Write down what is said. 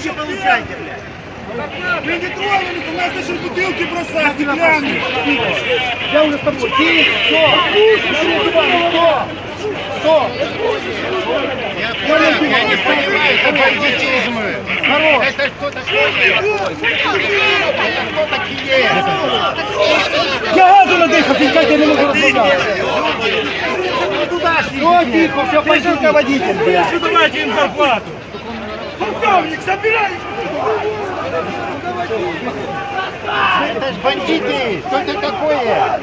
Деньги получайте, блядь. Вы не тронулись, у нас даже бутылки бросают, стеклянные. Я уже с тобой. Ты кто? Кто? Кто? Я не понимаю, это бандитизмы. Хорош. Это что такое? Я газу надихав, я не можу розмовляти. Все, тихо, все, пойдем водитель, блядь. Давайте им зарплату. Полковник, забирай! делаешь, бандиты? Что ты такое?